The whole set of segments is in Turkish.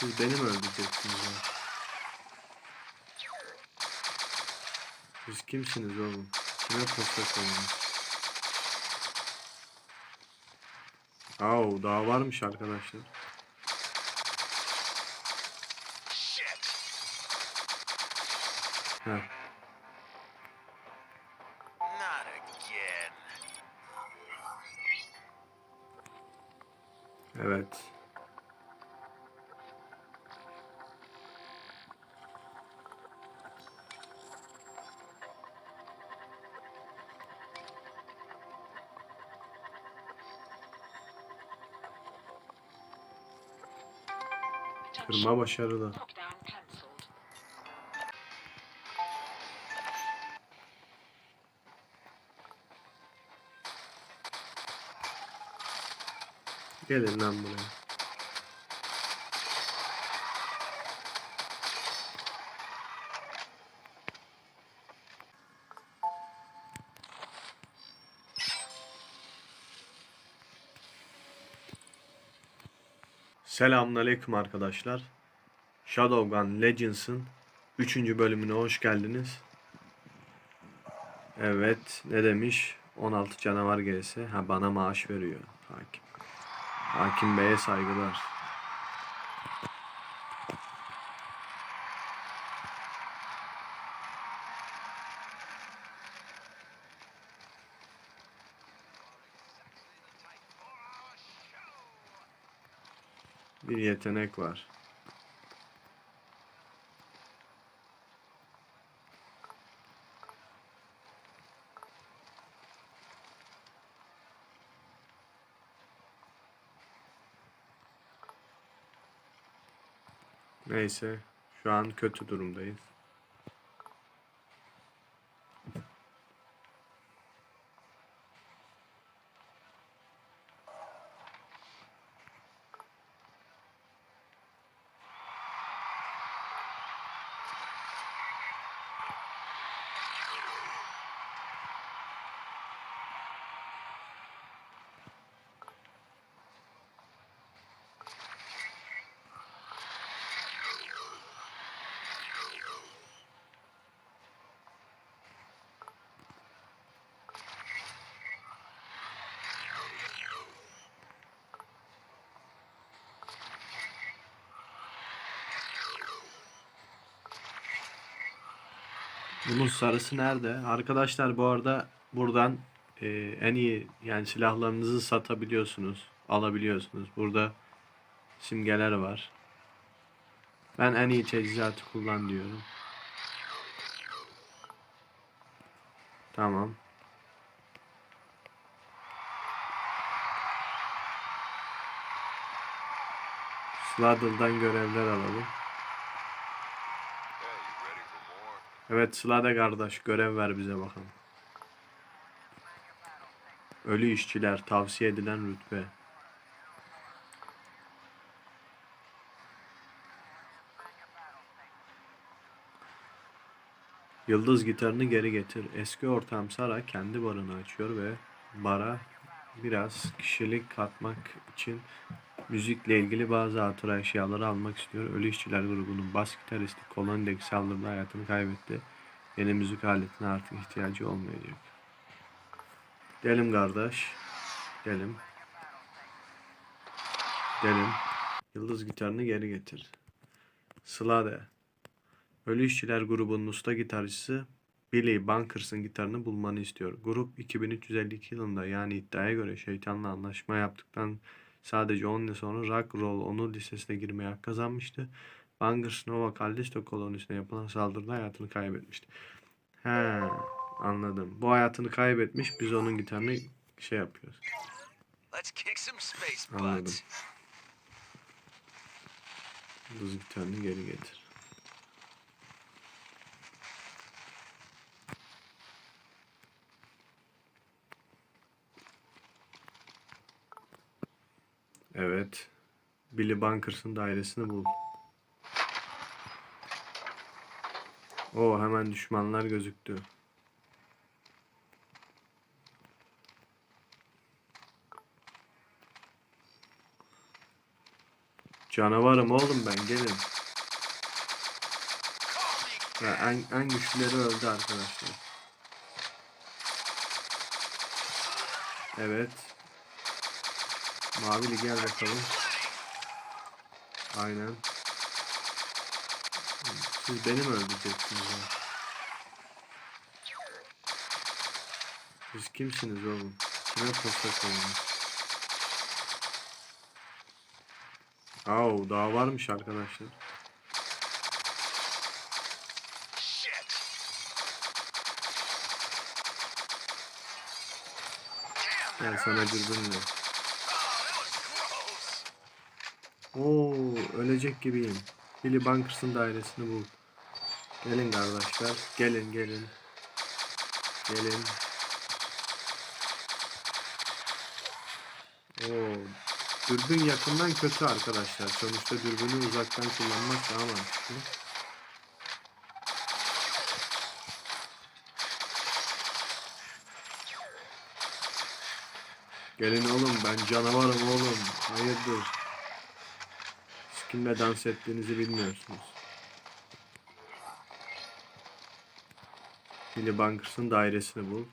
Siz beni mi öldüreceksiniz ya? Siz kimsiniz oğlum? Kime posta koyuyorsunuz? Au daha varmış arkadaşlar. Heh. Evet. Kırma başarılı. Gelin lan buraya. Selamünaleyküm arkadaşlar. Shadowgun Legends'ın 3. bölümüne hoş geldiniz. Evet, ne demiş? 16 canavar gelse ha bana maaş veriyor hakim. Hakim Bey'e saygılar. Bir yetenek var. Neyse, şu an kötü durumdayız. Bunun sarısı nerede? Arkadaşlar bu arada buradan e, en iyi yani silahlarınızı satabiliyorsunuz, alabiliyorsunuz. Burada simgeler var. Ben en iyi teçhizatı kullan diyorum. Tamam. Sladdle'dan görevler alalım. Evet Slade kardeş görev ver bize bakalım. Ölü işçiler tavsiye edilen rütbe. Yıldız gitarını geri getir. Eski ortam Sara kendi barını açıyor ve bara biraz kişilik katmak için müzikle ilgili bazı hatıra eşyaları almak istiyor. Ölü İşçiler grubunun bas gitaristi kolonideki saldırıda hayatını kaybetti. Yeni müzik aletine artık ihtiyacı olmayacak. Gidelim kardeş. Gidelim. Gidelim. Yıldız gitarını geri getir. Slade. Ölü İşçiler grubunun usta gitarcısı Billy Bunkers'ın gitarını bulmanı istiyor. Grup 2352 yılında yani iddiaya göre şeytanla anlaşma yaptıktan sadece 10 yıl sonra Rock Roll Onur Lisesi'ne girmeye hak kazanmıştı. Bunkers Nova Callisto kolonisine yapılan saldırıda hayatını kaybetmişti. He, anladım. Bu hayatını kaybetmiş biz onun gitarını şey yapıyoruz. Anladım. Yıldız gitarını geri getir. Evet. Billy Bunkers'ın dairesini bul. O hemen düşmanlar gözüktü. Canavarım oğlum ben gelin. Ha, en, en güçlüleri öldü arkadaşlar. Evet. Mavili gel bakalım. Aynen. Siz beni mi öldüreceksiniz ya? Siz kimsiniz oğlum? Kime posta koydunuz? Au daha varmış arkadaşlar. Gel sana dürbünle. Oh, Oo, ölecek gibiyim. Billy Bunkers'ın dairesini bul. Gelin kardeşler. Gelin gelin. Gelin. Oo, dürbün yakından kötü arkadaşlar. Sonuçta dürbünü uzaktan kullanmak daha mantıklı. Gelin oğlum ben canavarım oğlum. Hayırdır? Kimle dans ettiğinizi bilmiyorsunuz. Billy Bunkers'ın dairesini bul.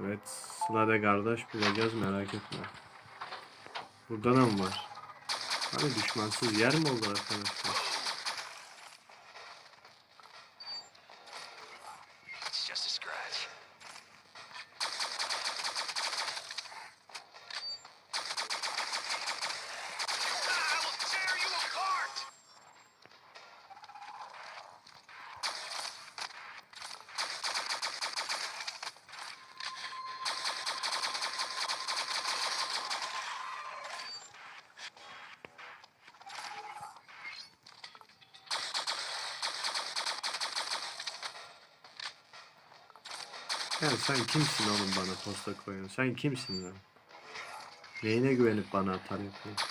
Evet, Slade kardeş bulacağız merak etme. Burada da mı var? Hani düşmansız yer mi oldu arkadaşlar? Ya sen kimsin oğlum bana posta koyuyorsun? Sen kimsin lan? Neyine güvenip bana atar yapıyorsun?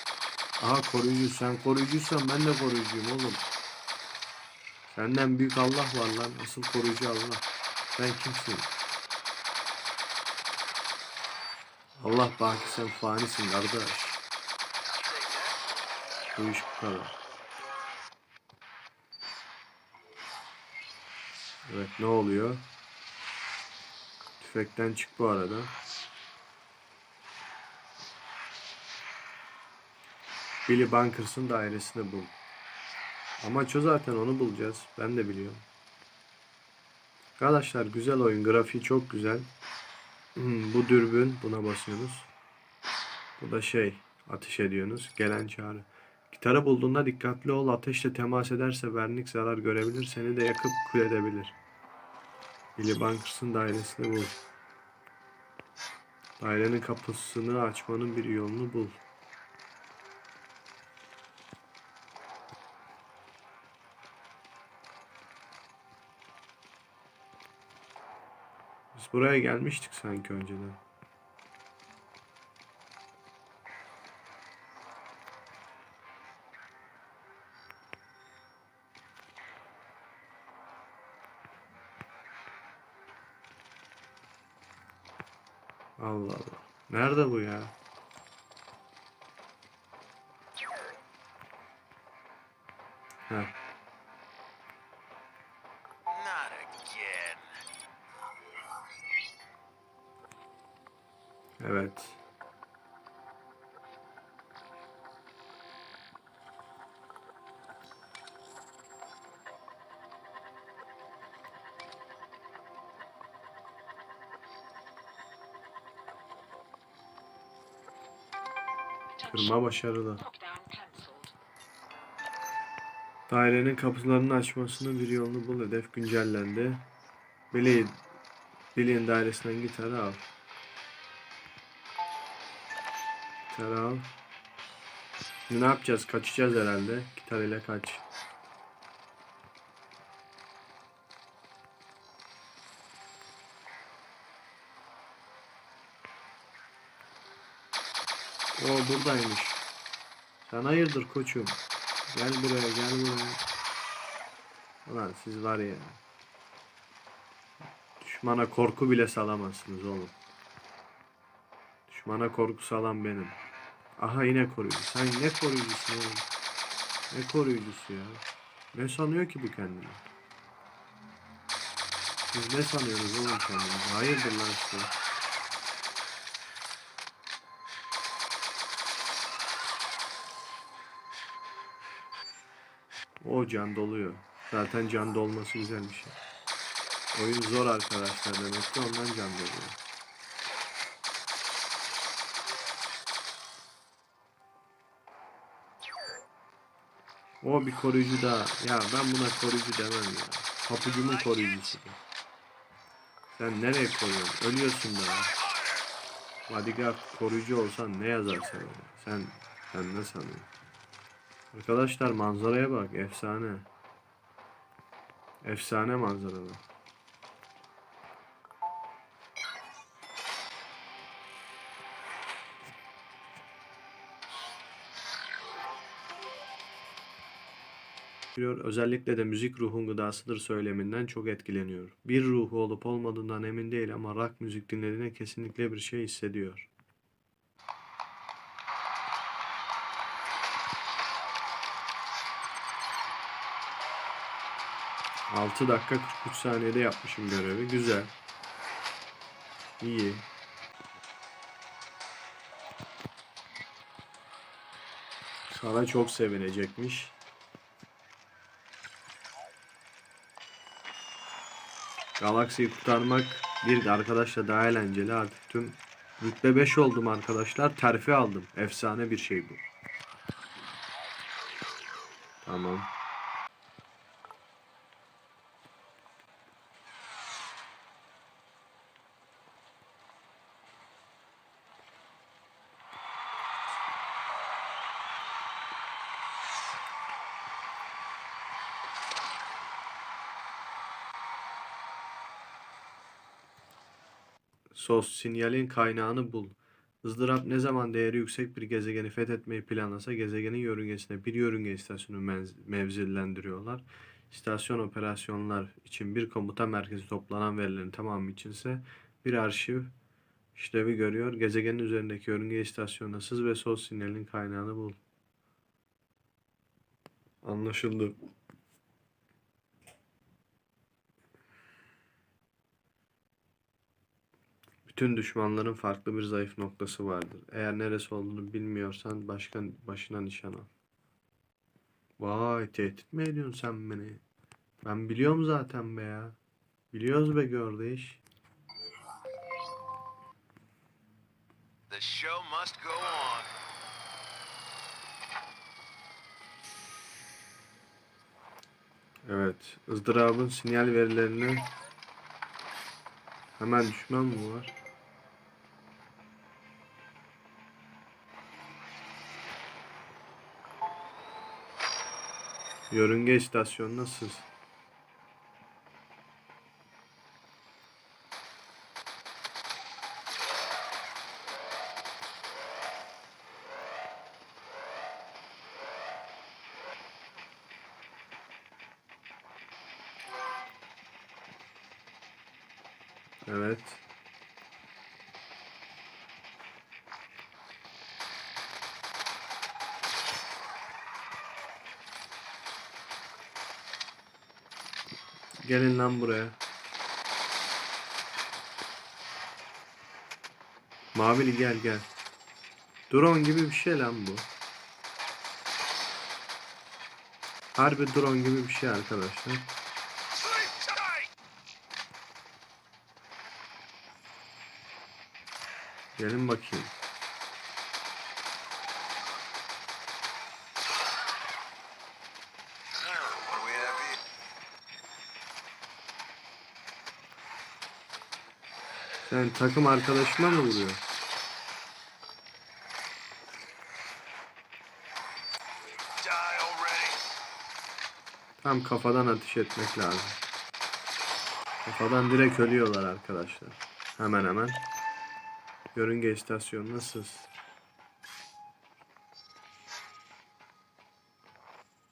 Aha koruyucu sen koruyucuysan ben de koruyucuyum oğlum. Senden büyük Allah var lan. Asıl koruyucu Allah. Sen kimsin? Allah baki sen fanisin kardeş. Bu iş bu kadar. Evet ne oluyor? Tüfekten çık bu arada. Billy Bunkers'ın dairesini bul. Amaç o zaten onu bulacağız. Ben de biliyorum. Arkadaşlar güzel oyun. Grafiği çok güzel. Hmm, bu dürbün. Buna basıyorsunuz. Bu da şey. Ateş ediyorsunuz. Gelen çağrı. Gitarı bulduğunda dikkatli ol. Ateşle temas ederse vernik zarar görebilir. Seni de yakıp kül edebilir. Billy Bunkers'ın dairesini bul. Dairenin kapısını açmanın bir yolunu bul. Biz buraya gelmiştik sanki önceden. Allah Allah. Nerede bu ya? Heh. Evet. Kırma başarılı. Dairenin kapılarını açmasının bir yolunu bul. Hedef güncellendi. Billy, Billy'in dairesinden gitarı al. Gitarı al. Ne yapacağız? Kaçacağız herhalde. Gitar ile kaç. Buradaymış. Sen hayırdır koçum? Gel buraya gel buraya. Ulan siz var ya. Düşmana korku bile salamazsınız oğlum. Düşmana korku salan benim. Aha yine koruyucu. Sen ne koruyucusun oğlum? Ne koruyucusu ya? Ne sanıyor ki bu kendini? Siz ne sanıyorsunuz oğlum kendinizi? Hayırdır lan size? O can doluyor. Zaten can dolması güzel bir şey. Oyun zor arkadaşlar demek ki ondan can doluyor. O bir koruyucu daha. Ya ben buna koruyucu demem ya. Papucumun koruyucusu. Sen nereye koyuyorsun? Ölüyorsun da. Bodyguard koruyucu olsan ne yazar sana? Sen, sen ne sanıyorsun? Arkadaşlar manzaraya bak. Efsane. Efsane manzaralar. Biliyor, özellikle de müzik ruhun gıdasıdır söyleminden çok etkileniyor. Bir ruhu olup olmadığından emin değil ama rock müzik dinlediğine kesinlikle bir şey hissediyor. Altı dakika 43 saniyede yapmışım görevi. Güzel. İyi. Sana çok sevinecekmiş. Galaksiyi kurtarmak bir arkadaşla daha eğlenceli artık tüm rütbe 5 oldum arkadaşlar terfi aldım efsane bir şey bu tamam Sos sinyalin kaynağını bul. ızdırap ne zaman değeri yüksek bir gezegeni fethetmeyi planlasa gezegenin yörüngesine bir yörünge istasyonu mevzilendiriyorlar. İstasyon operasyonlar için bir komuta merkezi toplanan verilerin tamamı içinse bir arşiv işlevi görüyor. Gezegenin üzerindeki yörünge istasyonuna sız ve sos sinyalin kaynağını bul. Anlaşıldı. Bütün düşmanların farklı bir zayıf noktası vardır. Eğer neresi olduğunu bilmiyorsan başka başına nişan al. Vay tehdit mi ediyorsun sen beni? Ben biliyorum zaten be ya. Biliyoruz be kardeş. The show must go on. Evet. ızdırabın sinyal verilerini hemen düşman mı var? Yörünge istasyonuna sız. Evet. Gelin lan buraya. Mavili gel gel. Drone gibi bir şey lan bu. Harbi drone gibi bir şey arkadaşlar. Gelin bakayım. Sen takım arkadaşına mı vuruyor? Tam kafadan ateş etmek lazım. Kafadan direkt ölüyorlar arkadaşlar. Hemen hemen. Yörünge istasyonuna sız.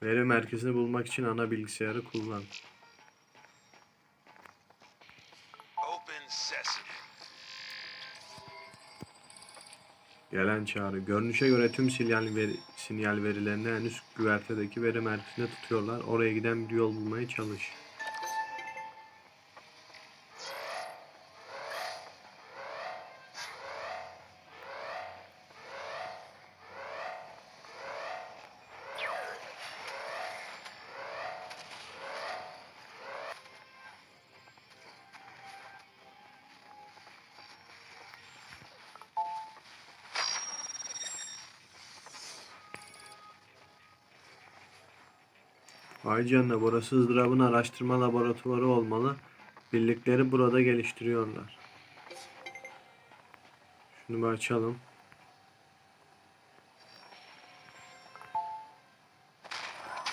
Veri merkezini bulmak için ana bilgisayarı kullan. Gelen çağrı. Görünüşe göre tüm sinyal, veri, sinyal verilerini en üst güvertedeki veri merkezine tutuyorlar. Oraya giden bir yol bulmaya çalış. Vay burası ızdırabın araştırma laboratuvarı olmalı. Birlikleri burada geliştiriyorlar. Şunu bir açalım.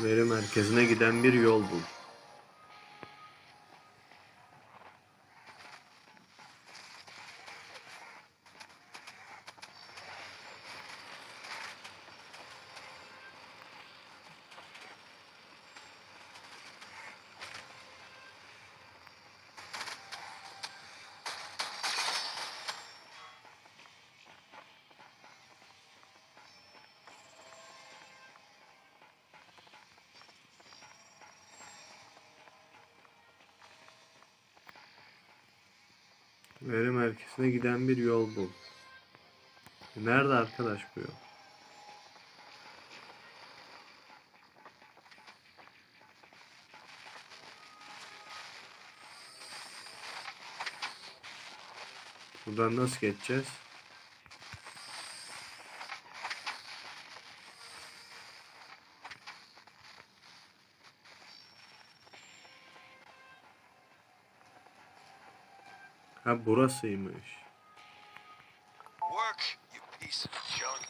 Veri merkezine giden bir yol bul. Veri merkezine giden bir yol bul. Nerede arkadaş bu yol? Buradan nasıl geçeceğiz? Ha burasıymış. Work, you piece of junk.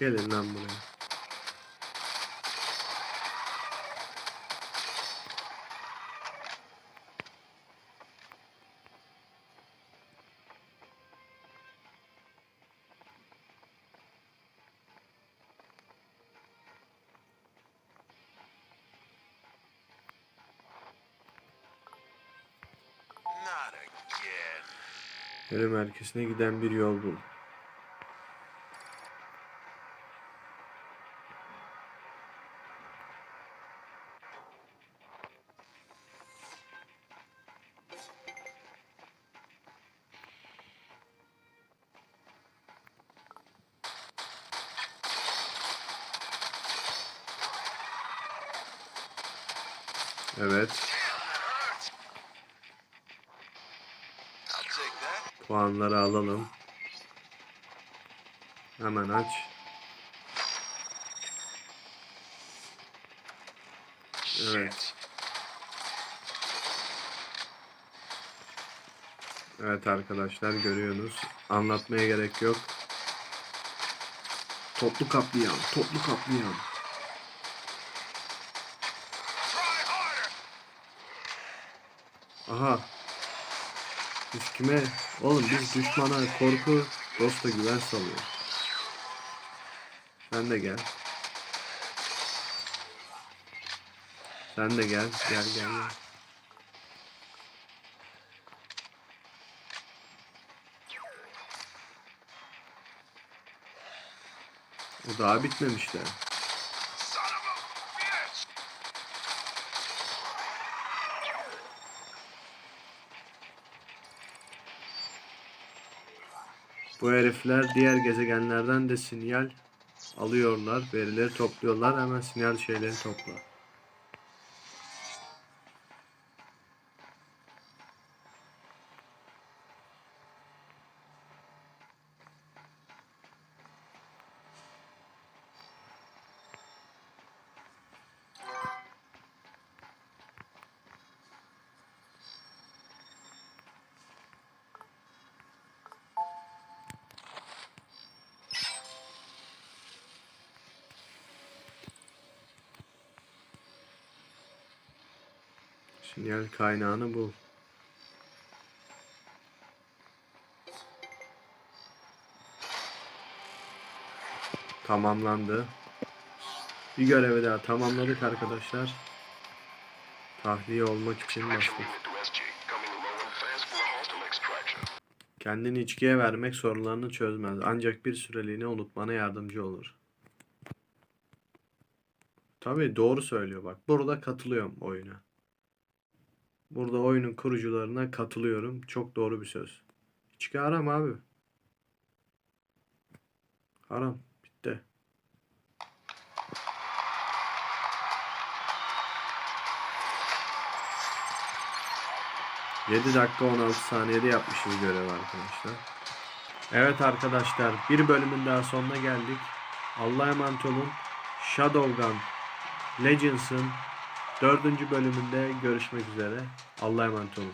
Gelin lan buraya. Veri merkezine giden bir yol bul. Evet. Evet arkadaşlar görüyorsunuz. Anlatmaya gerek yok. Toplu kaplayan, toplu kaplayan. Aha. Biz kime? Oğlum biz düşmana korku, dosta güven salıyor. Sen de gel. Sen de gel. Gel gel gel. O daha bitmemişler. Bu herifler diğer gezegenlerden de sinyal alıyorlar. Verileri topluyorlar. Hemen sinyal şeyleri topla. Sinyal kaynağını bul. Tamamlandı. Bir görevi daha tamamladık arkadaşlar. Tahliye olmak için bastık. Kendini içkiye vermek sorunlarını çözmez. Ancak bir süreliğine unutmana yardımcı olur. Tabii doğru söylüyor bak. Burada katılıyorum oyuna. Burada oyunun kurucularına katılıyorum. Çok doğru bir söz. İçki haram abi. Haram. Bitti. ...7 dakika 16 saniyede yapmışız görev arkadaşlar. Evet arkadaşlar bir bölümün daha sonuna geldik. Allah'a emanet olun. Shadowgun Legends'ın dördüncü bölümünde görüşmek üzere. Allah'a emanet olun.